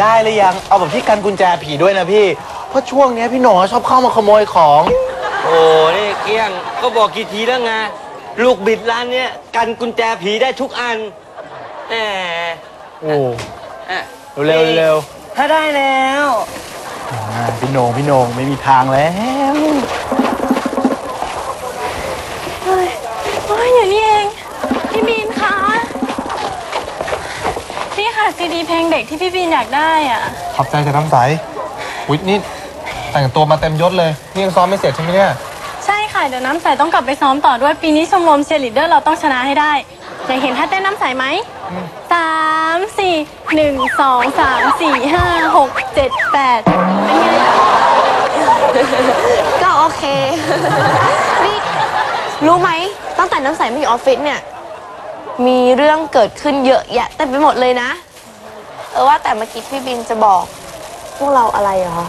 ได้หรือยัง เอาแบบที่กันกุญแจผีด้วยนะพี่ เพราะช่วงเนี้ยพี่โหน่งชอบเข้ามาขโมยของ โอ้นี่เกี้ยง ก็บอกกี่ทีแล้วไง ลูกบิดร้านเนี้ยกันกุญแจผีได้ทุกอันแหมโอ้อะเร็วๆเร็วถ้าได้แล้ว ๆอ่าพี่โหน่งพี่โหน่งไม่มีทางแล้ว นี่ค่ะซีดีเพลงเด็กที่พี่บีนอยากได้อะ ขอบใจจากน้ำใสวิทนี่แต่งตัวมาเต็มยศเลย นี่ยังซ้อมไม่เสร็จใช่ไหมเนี่ย ใช่ค่ะ เดี๋ยวน้ำใสต้องกลับไปซ้อมต่อด้วยปีนี้ชมรมเชียร์ลีดเดอร์เราต้องชนะให้ได้ อยากเห็นท่าเต้นน้ำใสไหมสามสี่หนึ่งสองสามสี่ห้าหกเจ็ดแปดเป็นไงก็โอเค นี่ รู้ไหมตั้งแต่น้ำใสมาอยู่ออฟฟิศเนี่ย มีเรื่องเกิดขึ้นเยอะแยะเต็มไปหมดเลยนะ เออว่าแต่เมื่อกี้พี่บินจะบอกพวกเราอะไรเหรอคะ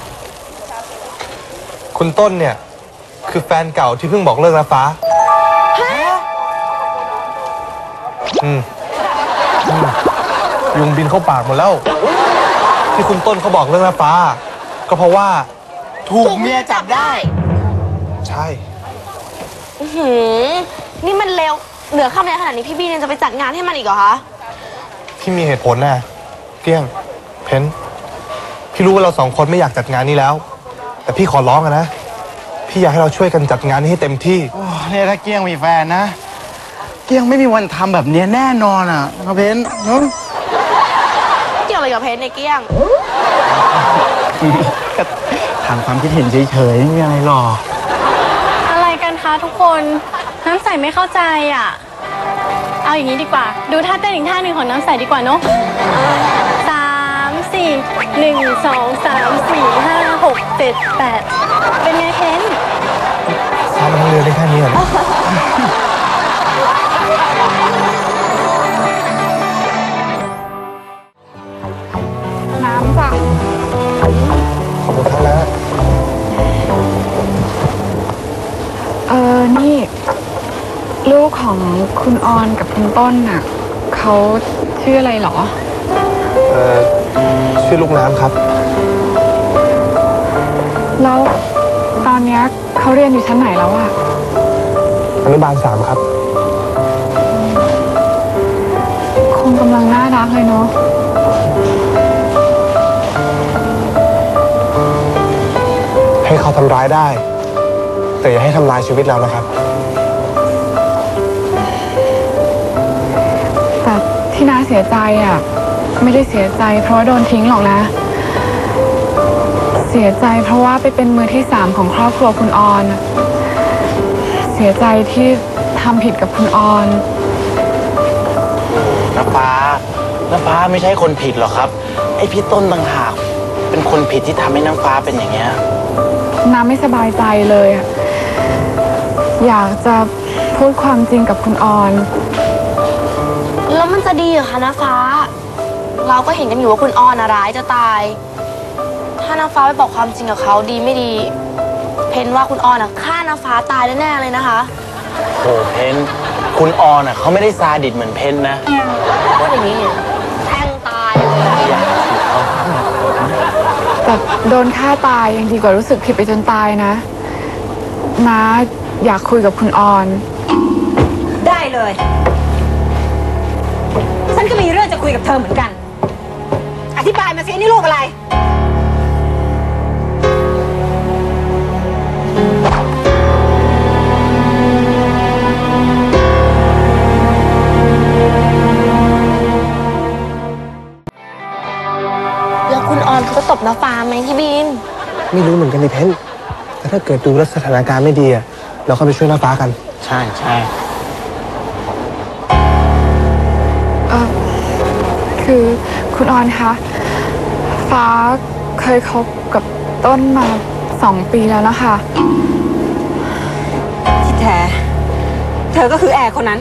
คุณต้นเนี่ย คือแฟนเก่าที่เพิ่งบอกเลิกนะฟ้าอืมอืมยุงบินเข้าปากหมดแล้ว ที่คุณต้นเขาบอกเลิกนะฟ้า ก็เพราะว่า ถูกเมียจับได้ ใช่ อื้อหือนี่มันเร็วเหนือคำแรงขนาดนี้พี่บินยังจะไปจัดงานให้มันอีกเหรอคะ พี่มีเหตุผลนะ เกลี้ยง เพนพี่รู้ว่าเราสองคนไม่อยากจัดงานนี้แล้ว แต่พี่ขอร้องอะนะ พี่อยากให้เราช่วยกันจัดงานนี้ให้เต็มที่ โอ้เนี่ยถ้าเกี้ยงมีแฟนนะ เกี้ยงไม่มีวันทำแบบเนี้ยแน่นอนอะมาเพนเนอะเกี่ยวอะไรกับเพชรในเกี้ยงก็ถามความคิดเห็นเฉยๆไม่มีอะไรหรอก อะไรกันคะทุกคนน้ำใสไม่เข้าใจอะ เอาอย่างนี้ดีกว่า ดูท่าเต้นอีกท่าหนึ่งของน้ำใสดีกว่าเนาะสามสี่ หนึ่งสองสามสี่ห้าหกเจ็ดแปดเป็นไงเพนซ้อมมาทั้งเรือได้แค่นี้เหรอน้ำจ้ะขอบคุณครับแล้วเออนี่ ลูกของคุณออนกับคุณต้นน่ะเขาชื่ออะไรเหรอ เอ่อชื่อลูกน้ำครับ แล้วตอนเนี้ยเขาเรียนอยู่ชั้นไหนแล้วอะอนุบาลสามครับ คงกำลังน่ารักเลยเนาะให้เขาทำร้ายได้ แต่อย่าให้ทำลายชีวิตเรานะครับ แต่ที่น้าเสียใจอะ ไม่ได้เสียใจเพราะว่าโดนทิ้งหรอกนะ เสียใจเพราะว่าไปเป็นมือที่สามของครอบครัวคุณออนอะเสียใจที่ทำผิดกับคุณออน น้าฟ้าน้าฟ้าไม่ใช่คนผิดหรอกครับ ไอพี่ต้นต่างหาก เป็นคนผิดที่ทำให้น้ำฟ้าเป็นอย่างเงี้ย น้ำไม่สบายใจเลยอะอยากจะพูดความจริงกับคุณออน แล้วมันจะดีเหรอคะน้าฟ้า เราก็เห็นกันอยู่ว่าคุณออนน่ะร้ายจะตาย ถ้าน้าฟ้าไปบอกความจริงกับเขาดีไม่ดี เพนว่าคุณออนอะฆ่าน้าฟ้าตายแน่ๆเลยนะคะ โอ้เพนคุณออนอะเขาไม่ได้ซาดิสเหมือนเพนนะพูดอย่างนี้เนี่ยแทงตายเลยอย่าสิเขาแต่โดนฆ่าตายยังดีกว่ารู้สึกผิดไปจนตายนะน้าอยากคุยกับคุณออน ได้เลย ฉันก็มีเรื่องจะคุยกับเธอเหมือนกัน อธิบายมาสินี่รูปอะไร แล้วคุณออนเขาจะตบน้าฟ้าไหมพี่บิน ไม่รู้เหมือนกันในเพนแต่ถ้าเกิดดูแล้วสถานการณ์ไม่ดีอะเราเข้าไปช่วยน้าฟ้ากัน ใช่ใช่เออคือคุณออนคะ ฟ้าเคยคบกับต้นมาสองปีแล้วนะคะ ที่แท้เธอก็คือแอร์คนนั้น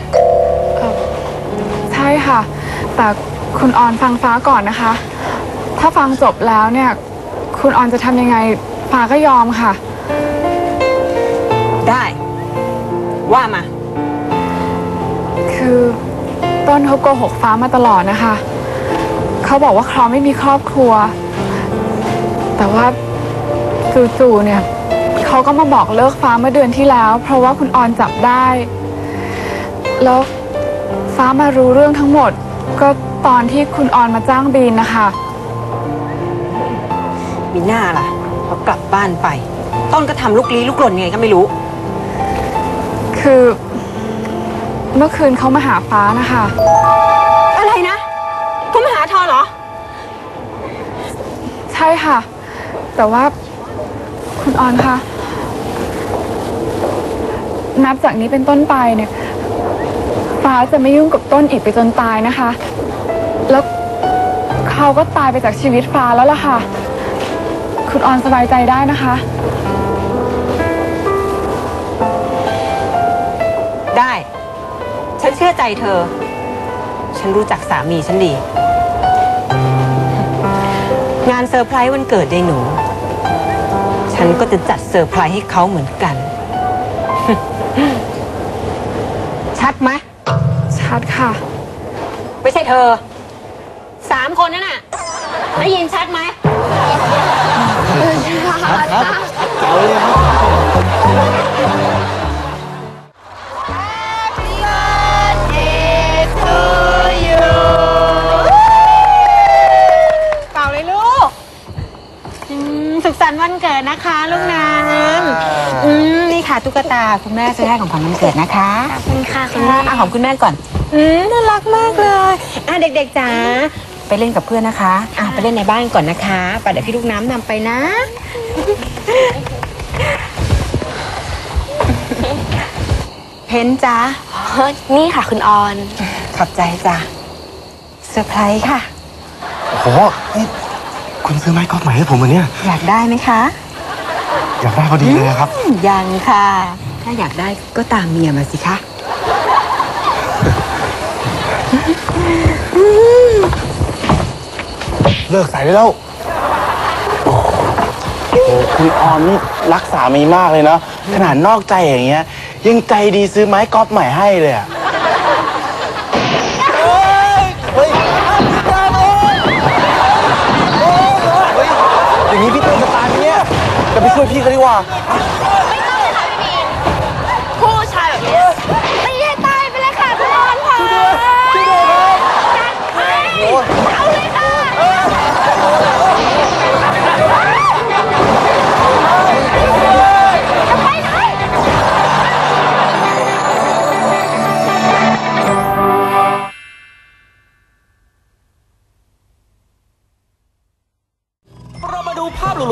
ใช่ค่ะ แต่คุณออนฟังฟ้าก่อนนะคะ ถ้าฟังจบแล้วเนี่ย คุณออนจะทำยังไงฟ้าก็ยอมค่ะ ได้ ว่ามา คือต้นเขาโกหกฟ้ามาตลอดนะคะ เขาบอกว่าเขาไม่มีครอบครัว แต่ว่าจู่ๆเนี่ยเขาก็มาบอกเลิกฟ้าเมื่อเดือนที่แล้ว เพราะว่าคุณออนจับได้ แล้วฟ้ามารู้เรื่องทั้งหมด ก็ตอนที่คุณออนมาจ้างบีนนะคะ มีหน้าล่ะพอกลับบ้านไป ต้นก็ทำลูกลี้ลูกหล่นยังไงก็ไม่รู้ คือ เมื่อคืนเขามาหาฟ้านะคะอะไรนะคุณมาหาทอเหรอ ใช่ค่ะ แต่ว่าคุณออนคะนับจากนี้เป็นต้นไปเนี่ยฟ้าจะไม่ยุ่งกับต้นอีกไปจนตายนะคะ แล้วเขาก็ตายไปจากชีวิตฟ้าแล้วล่ะค่ะ คุณออนสบายใจได้นะคะ ได้ ฉันเชื่อใจเธอ ฉันรู้จักสามีฉันดี งานเซอร์ไพรส์วันเกิดยายหนู ฉันก็จะจัดเซอร์ไพรส์ให้เขาเหมือนกัน ชัดไหมชัดค่ะ ไม่ใช่เธอ สามคนนั่นน่ะ ได้ยินชัดไหมเค่ะตุ๊กตาคุณแม่ซื้อให้ของขวัญวันเกิดนะคะขอบคุณค่ะคุณค่ะแม่อะของคุณแม่ก่อนอืมน่ารักมากเลยอะเด็กๆจ๋าไปเล่นกับเพื่อนนะคะอะไปเล่นในบ้านก่อนนะคะไปเดี๋ยวพี่ลูกน้ำนำไปนะ เพนจ้านี่ค่ะคุณออน ขอบใจจ้ะเซอร์ไพรส์ค่ะ โอ้โหนี่คุณซื้อไม้กอล์ฟใหม่ให้ผมเหรอเนี่ยอยากได้ไหมคะ อยากได้พอดีเลยนะครับอืมยังค่ะ ถ้าอยากได้ก็ตามเมียมาสิคะเลิกใส่ได้แล้ว โอ้คุณออนนี่รักสามีมากเลยเนาะขนาดนอกใจอย่างเงี้ย ยังใจดีซื้อไม้กอล์ฟใหม่ให้เลยอะเฮ้ยอย่างนี้พี่ตื่นจะตายไหมเนี่ยจะไปช่วยพี่เขาดีกว่าผู้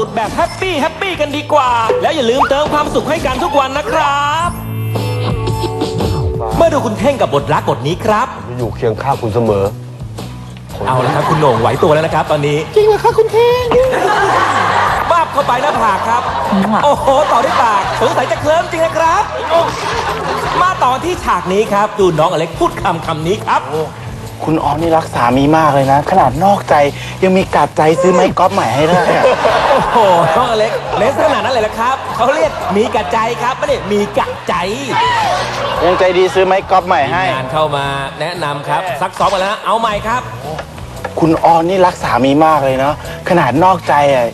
ภาพหลุดๆแบบแฮปปี้แฮปปี้กันดีกว่า แล้วอย่าลืมเติมความสุขให้กันทุกวันนะครับเมื่อดูคุณเท่งกับบทรักบทนี้ครับอยู่เคียงข้างคุณเสมอ เอาละครับคุณโหน่งไหวตัวแล้วนะครับ ตอนนี้จริงเหรอครับคุณเท่งบ้าบเข้าไปหน้าผากครับ โอ้โห ต่อด้วยปากสงสัยจะเคลิ้มจริงนะครับ มาต่อที่ฉากนี้ครับ ดูน้องอเล็กพูดคำคำนี้ครับ คุณออนนี่รักสามีมากเลยนะ ขนาดนอกใจยังมีกัดใจซื้อไม้กอล์ฟใหม่ให้ด้วยอะโอ้โหน้องอเล็กเลสขนาดนั้นเลยละครับ เขาเรียกมีกะใจครับไม่ได้มีกะใจยังใจดีซื้อไม้กอล์ฟใหม่ให้ งานเข้ามาแนะนำครับ ซักซ้อมกันแล้วนะเอาใหม่ครับ คุณออนนี่รักสามีมากเลยเนาะขนาดนอกใจอะ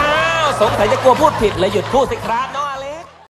อ้าว สงสัยจะกลัวพูดผิดเลยหยุดพูดสิครับน้อง